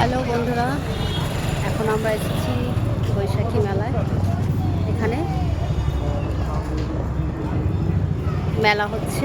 Hello বন্ধুরা, এখন আমরা এসেছি বৈশাখী মেলায়। এখানে মেলা হচ্ছে।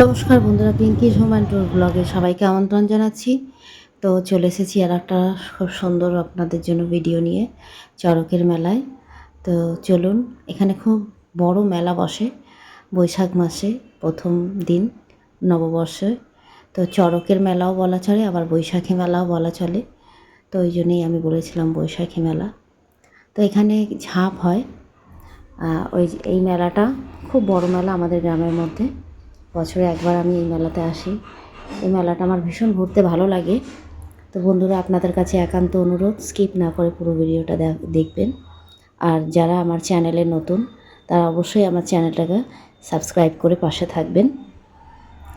নমস্কার বন্ধুরা, পিঙ্কি হোমান টুর ব্লগে সবাইকে আমন্ত্রণ জানাচ্ছি। তো চলে এসেছি আর একটা খুব সুন্দর আপনাদের জন্য ভিডিও নিয়ে চড়কের মেলায়। তো চলুন, এখানে খুব বড় মেলা বসে, বৈশাখ মাসে প্রথম দিন নববর্ষে। তো চড়কের মেলাও বলা চলে, আবার বৈশাখী মেলাও বলা চলে। তো ওই জন্যেই আমি বলেছিলাম বৈশাখী মেলা। তো এখানে ঝাঁপ হয়। ওই এই মেলাটা খুব বড় মেলা আমাদের গ্রামের মধ্যে। বছরে একবার আমি এই মেলাতে আসি। এই মেলাটা আমার ভীষণ ঘুরতে ভালো লাগে। তো বন্ধুরা, আপনাদের কাছে একান্ত অনুরোধ, স্কিপ না করে পুরো ভিডিওটা দেখ- দেখবেন। আর যারা আমার চ্যানেলে নতুন, তারা অবশ্যই আমার চ্যানেলটাকে সাবস্ক্রাইব করে পাশে থাকবেন।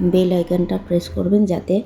বেল আইকনটা প্রেস করবেন যাতে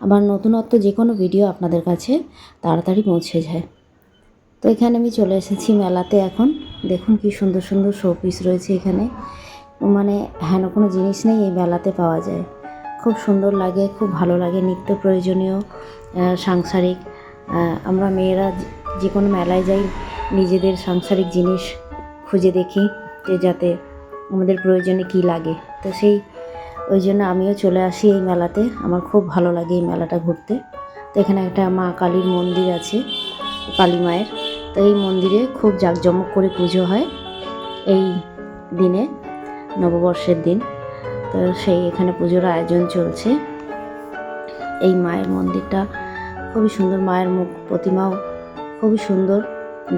আমার নতুনত্ব যে কোনো ভিডিও আপনাদের কাছে তাড়াতাড়ি পৌঁছে যায়। তো এখানে আমি চলে এসেছি মেলাতে এখন। দেখুন কি সুন্দর সুন্দর শোপিস রয়েছে এখানে। মানে হেন কোনো জিনিস নেই এই মেলাতে পাওয়া যায়। খুব সুন্দর লাগে, খুব ভালো লাগে, নিত্য প্রয়োজনীয় সাংসারিক। আমরা মেয়েরা যে- যে কোনো মেলায় যাই, নিজেদের সাংসারিক জিনিস খুঁজে দেখি যে যাতে আমাদের প্রয়োজনে কি লাগে। তো সেই ওই জন্য আমিও চলে আসি এই মেলাতে। আমার খুব ভালো লাগে এই মেলাটা ঘুরতে। তো এখানে একটা মা কালীর মন্দির আছে, কালী মায়ের। তো এই মন্দিরে খুব জাঁকজমক করে পুজো হয় এই দিনে, নববর্ষের দিন। তো সেই এখানে পুজোর আয়োজন চলছে। এই মায়ের মন্দিরটা খুবই সুন্দর, মায়ের মুখ প্রতিমাও খুবই সুন্দর।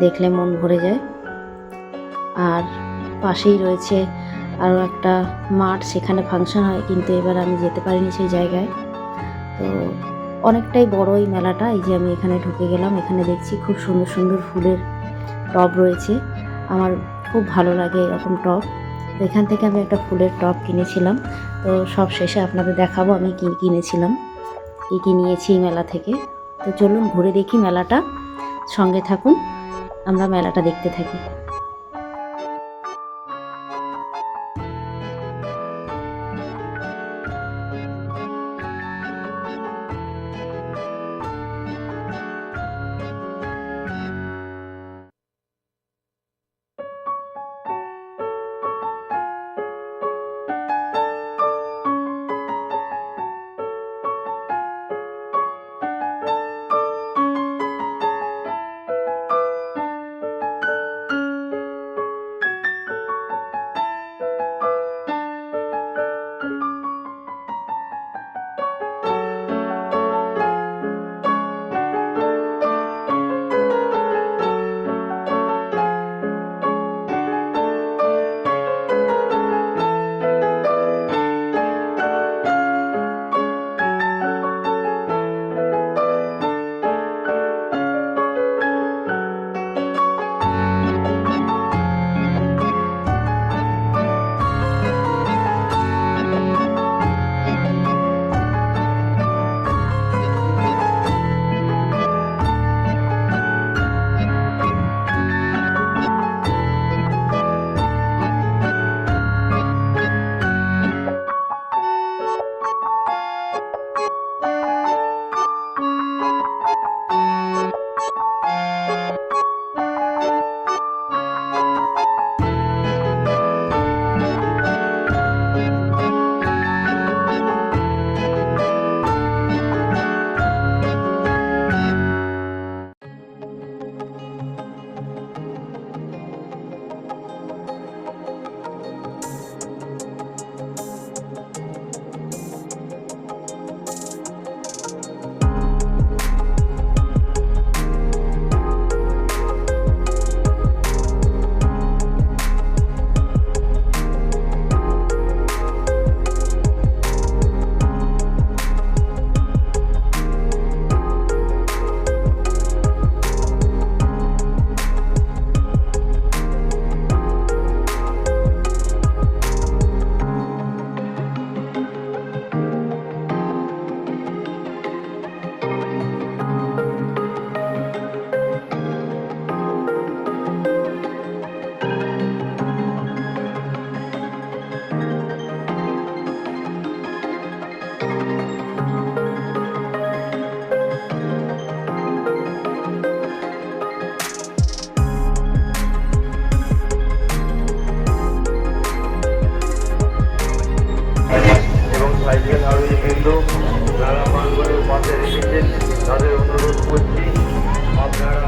দেখলে মন ভরে যায়। আর পাশেই রয়েছে আরও একটা মাঠ সেখানে ফাংশন হয়, কিন্তু এবার আমি যেতে পারিনি সেই জায়গায়। তো অনেকটাই বড় এই মেলাটা, এই যে আমি এখানে ঢুকে গেলাম, এখানে দেখছি খুব সুন্দর সুন্দর ফুলের টব রয়েছে। আমার খুব ভালো লাগে এরকম টব। তো এখান থেকে আমি একটা ফুলের টব কিনেছিলাম। তো সব শেষে আপনাদের দেখাবো আমি কী কিনেছিলাম, কী কী নিয়েছি এই মেলা থেকে। তো চলুন ঘুরে দেখি মেলাটা। সঙ্গে থাকুন, আমরা মেলাটা দেখতে থাকি। নেতৃবৃন্দ যারা বানগড়ের পাশে রেখেছেন তাদের অনুরোধ করছি আপনারা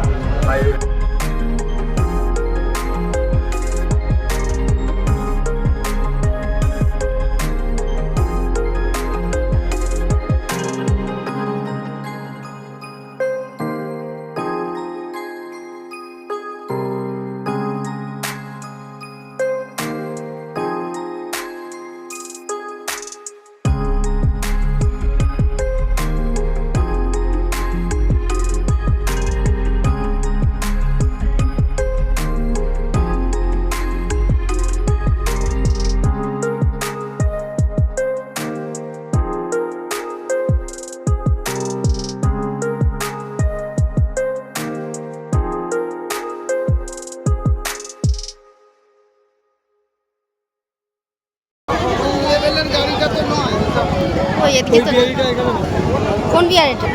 কোন বিয়ার এটা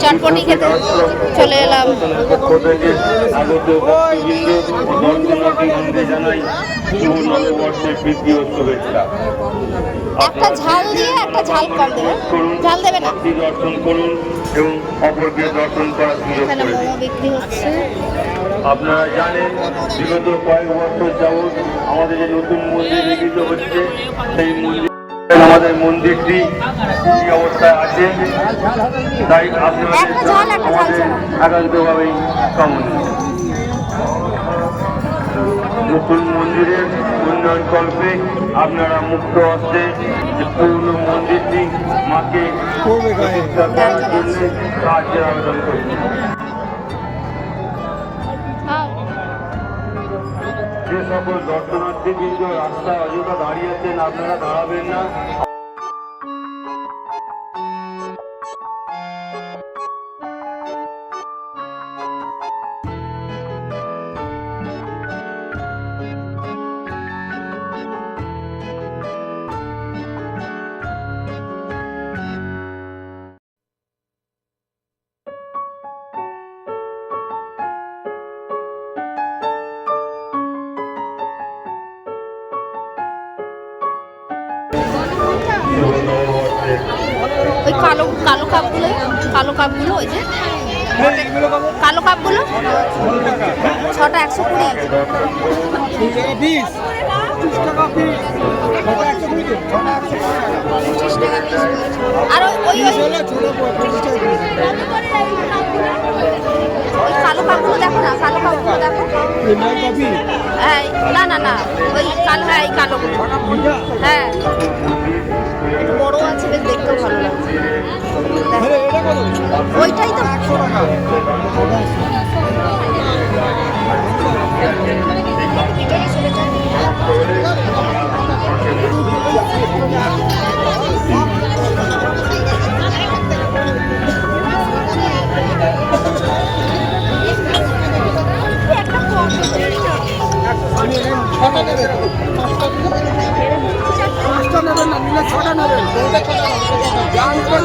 চটপটি খেতে চলে এলাম। জানাই শুভ নববর্ষের প্রীতি ও শুভেচ্ছা। একটা ঝাল দিয়ে একটা ঝাল কম দেবে। ঝাল দেবে না? দর্শন করুন এবং অপরকে দর্শন করার সুযোগ করে বিক্রি হচ্ছে। আপনারা জানেন বিগত কয়েক বছর যাবৎ আমাদের যে নতুন মন্দির নির্মিত হচ্ছে সেই মন্দির আমাদের মন্দিরটি কি অবস্থায় আছে। তাই একটা আমাদের। একান্তভাবেই কামনা। উন্নয়ন কল্পে আপনারা মুক্ত হস্তে যে পূর্ণ মন্দিরটি মাকে সাহায্যের আবেদন করছি। যে সকল দর্শনার্থী বৃন্দ রাস্তায় অযথা দাঁড়িয়ে আছেন, আপনারা দাঁড়াবেন না। ওই কালো কালো কাপগুলো কালো কাপগুলো ওই যে। কালো কাপগুলো? ছটা একশো কুড়ি। আর ওই ওই কালো কাপগুলো দেখো না কালো কাপগুলো দেখো। হ্যাঁ না না না ওই কালো হ্যাঁ এই কালোগুলো হ্যাঁ। একটু বড় আছে বেশ দেখতেও ভালো লাগছে। ওইটাই তো। পাঁচটা নেবেন ছটা নেবেন।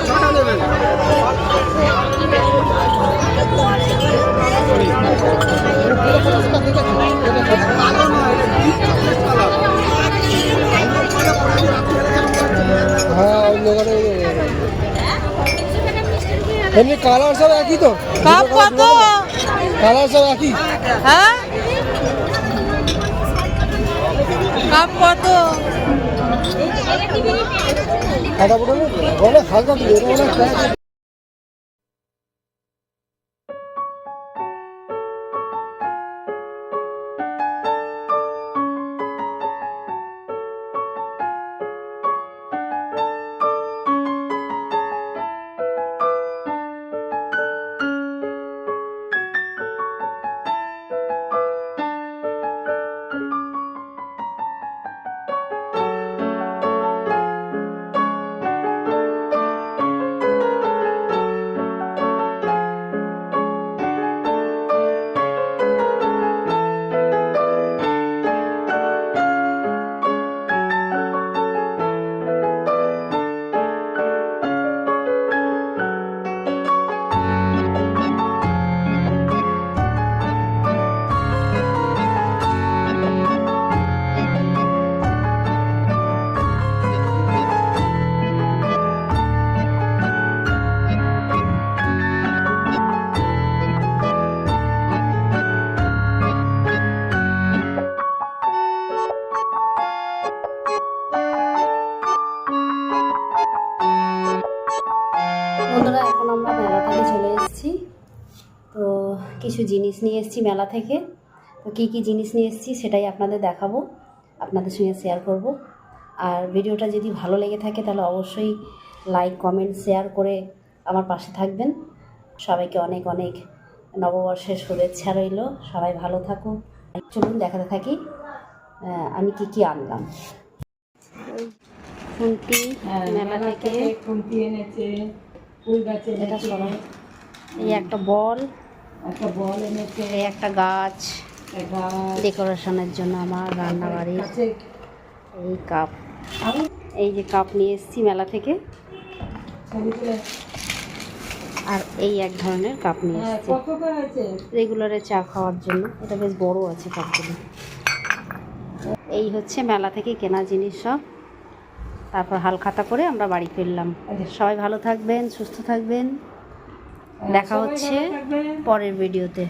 ছটা নেবেন। হ্যাঁ এমনি কালার সব একই তো? কাপ কত? কালার সব একই? হ্যাঁ? কাপ কত? খাতা পড়ে হালকা বন্ধুরা এখন আমরা মেলা থেকে চলে এসেছি। তো কিছু জিনিস নিয়ে এসেছি মেলা থেকে। তো কী কী জিনিস নিয়ে এসেছি সেটাই আপনাদের দেখাবো আপনাদের সঙ্গে শেয়ার করব। আর ভিডিওটা যদি ভালো লেগে থাকে তাহলে অবশ্যই লাইক কমেন্ট শেয়ার করে আমার পাশে থাকবেন। সবাইকে অনেক অনেক নববর্ষের শুভেচ্ছা রইল। সবাই ভালো থাকুন। চলুন দেখাতে থাকি। আমি কি কি আনলাম? খুন্তি মেলা থেকে খুন্তি এনেছে। ফুল গাছে এই একটা বল। একটা বল এনেছে। এই একটা গাছ। ডেকোরেশনের জন্য আমার রান্নাবাড়ির। এই কাপ। এই যে কাপ নিয়ে এসেছি মেলা থেকে। আর এই এক ধরনের কাপ নিয়ে হ্যাঁ এসেছি। রেগুলারে চা খাওয়ার জন্য। এটা বেশ বড় আছে কাপগুলো। এই হচ্ছে মেলা থেকে কেনা জিনিস সব। তারপর হালখাতা করে আমরা বাড়ি ফিরলাম। সবাই ভালো থাকবেন সুস্থ থাকবেন। দেখা হচ্ছে পরের ভিডিওতে।